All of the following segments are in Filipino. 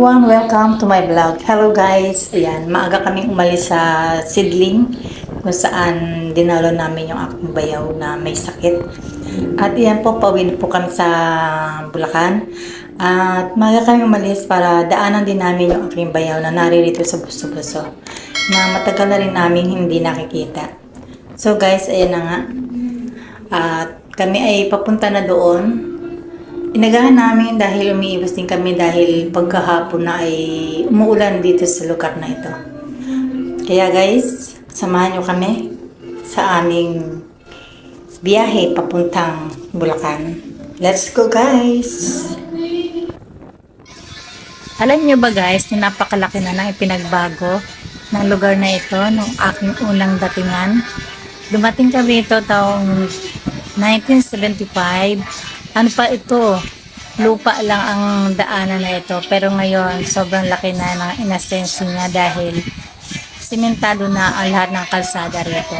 everyone! Welcome to my vlog. Hello guys! Ayan, maaga kaming umalis sa Sidling kung saan dinalo namin yung aking bayaw na may sakit. At iyan po, pawin po kami sa Bulacan. At maaga kami umalis para daanan din namin yung aking bayaw na naririto sa buso-buso na matagal na rin namin hindi nakikita. So guys, ayan na nga. At kami ay papunta na doon Inagahan namin dahil umiibos din kami dahil pagkahapon na ay umuulan dito sa lugar na ito. Kaya guys, samahan nyo kami sa aming biyahe papuntang Bulacan. Let's go guys! Alam nyo ba guys, na napakalaki na ng ipinagbago ng lugar na ito nung aking unang datingan. Dumating kami ito taong 1975 ano pa ito, lupa lang ang daanan na ito. Pero ngayon, sobrang laki na ng inasenso niya dahil simentado na ang lahat ng kalsada rito.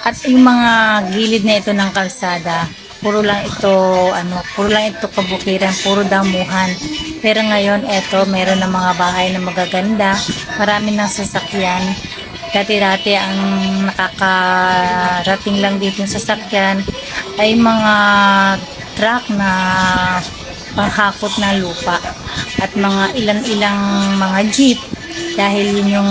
At yung mga gilid na ito ng kalsada, puro lang ito, ano, puro lang ito kabukiran, puro damuhan. Pero ngayon, ito, meron ng mga bahay na magaganda, marami ng sasakyan. Dati-dati ang nakakarating lang dito yung sasakyan ay mga truck na panghakot na lupa at mga ilan-ilang mga jeep dahil yun yung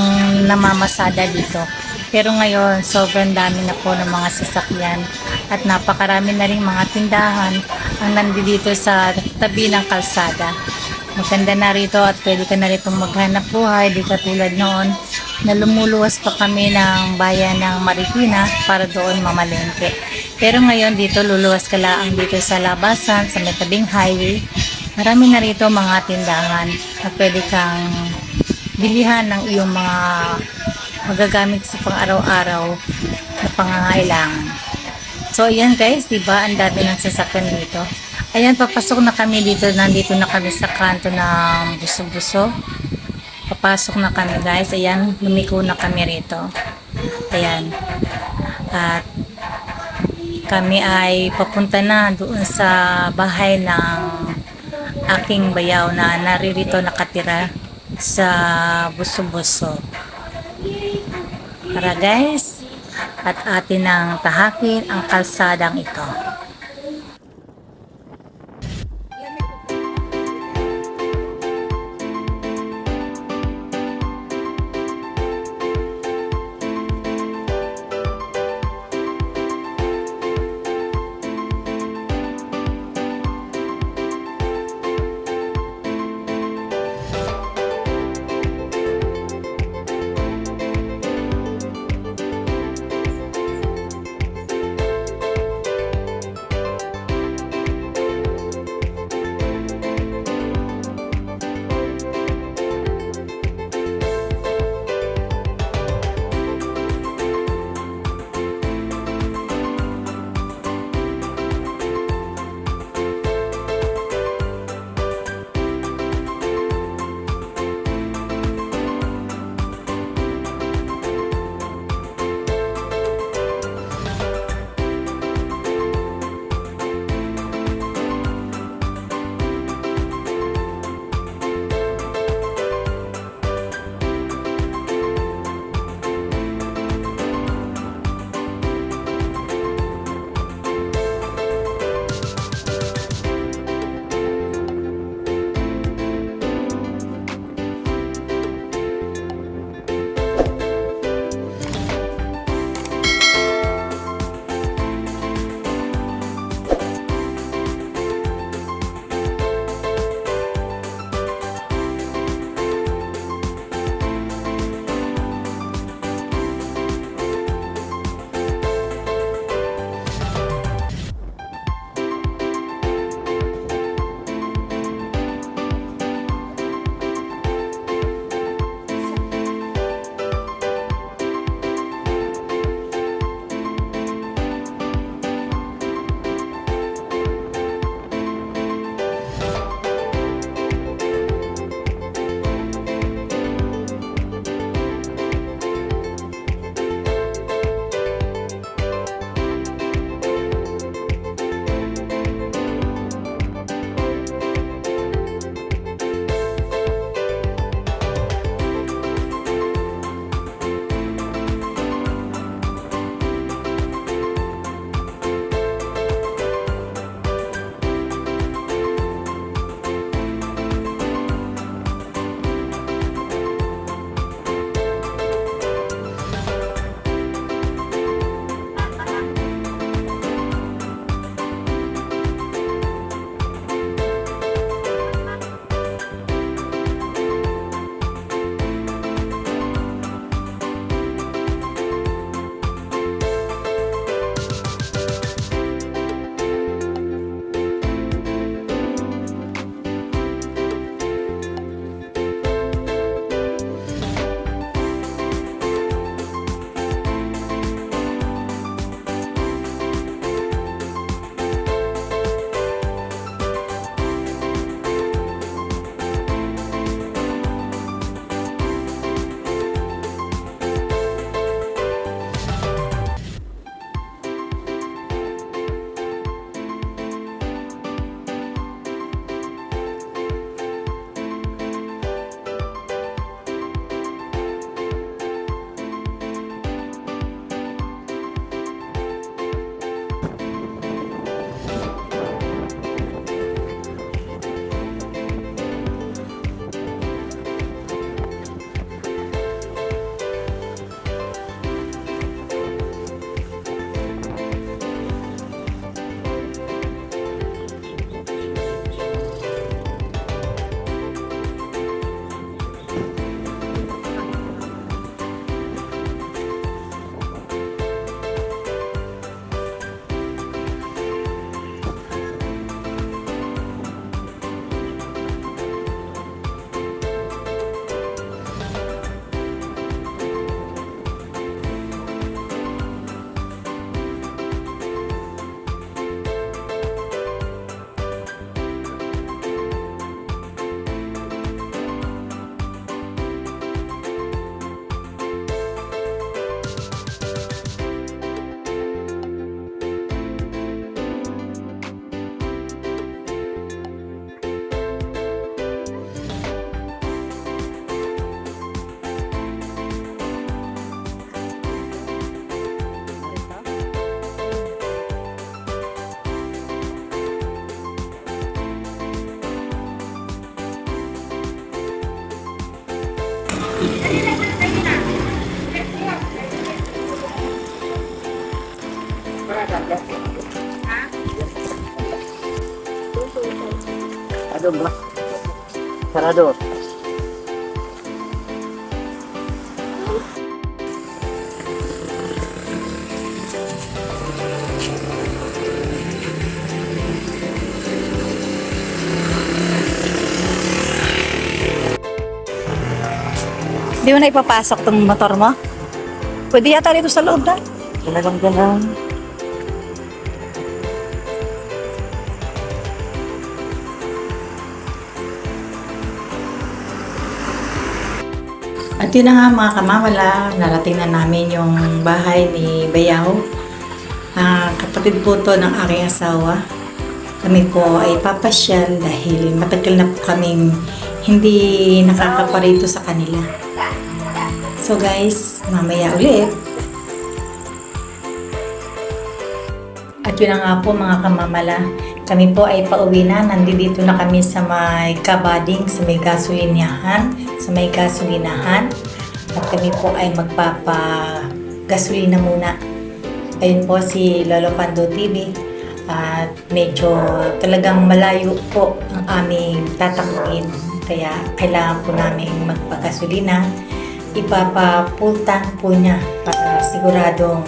namamasada dito. Pero ngayon, sobrang dami na po ng mga sasakyan at napakarami na rin mga tindahan ang nandito sa tabi ng kalsada. Maganda na rito at pwede ka na rito maghanap buhay, di katulad noon na lumuluwas pa kami ng bayan ng Marikina para doon mamalengke. Pero ngayon dito luluwas ka lang dito sa labasan, sa may highway. Marami na rito mga tindahan na pwede kang bilihan ng iyong mga magagamit sa pang-araw-araw na pangangailangan. So, ayan guys, di ba? Ang dami ng sasakyan dito. Ayan, papasok na kami dito. Nandito na kami sa kanto ng buso-buso. Papasok na kami guys. Ayan, lumiko na kami rito. Ayan. At kami ay papunta na doon sa bahay ng aking bayaw na naririto nakatira sa buso-buso. Tara guys, at atin ang tahakin ang kalsadang ito. Sarado. Di mo na ipapasok tong motor mo? Pwede yata dito sa loob na. Talagang ganun. At yun na nga mga kamamala, narating na namin yung bahay ni Bayaw. Ah, kapatid po to ng aking asawa. Kami po ay papasyal dahil matagal na po kaming hindi nakakaparito sa kanila. So guys, mamaya ulit. At yun na nga po mga kamamala, kami po ay pauwi na. Nandito na kami sa may kabading, sa may gasolinahan, sa may gasolinahan. At kami po ay magpapagasolina muna. Ayun po si Lolo Pando TV. At medyo talagang malayo po ang aming tatakbuhin. Kaya kailangan po namin magpagasolina. Ipapapultan po niya para siguradong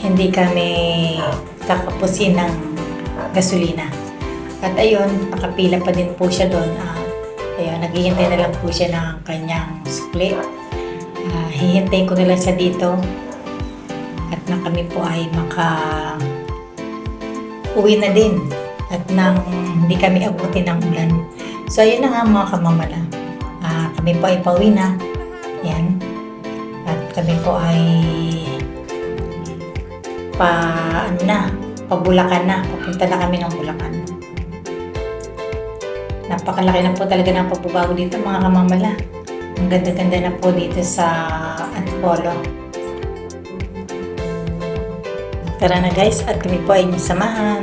hindi kami kakapusin ng gasolina. At ayun, nakapila pa din po siya doon. At ayun, naghihintay na lang po siya ng kanyang sukli. Ah, hihintay ko na siya dito. At na kami po ay maka uwi na din. At nang hindi kami abutin ng ulan. So ayun na nga mga kamamala. Ah, kami po ay pauwi na. Yan. At kami po ay pa ano na, pabulakan na. Papunta na kami ng Bulacan. Napakalaki na po talaga ng pagbabago dito mga kamamala. Ang ganda-ganda na po dito sa Antipolo. Tara na guys at kami po ay inyong samahan.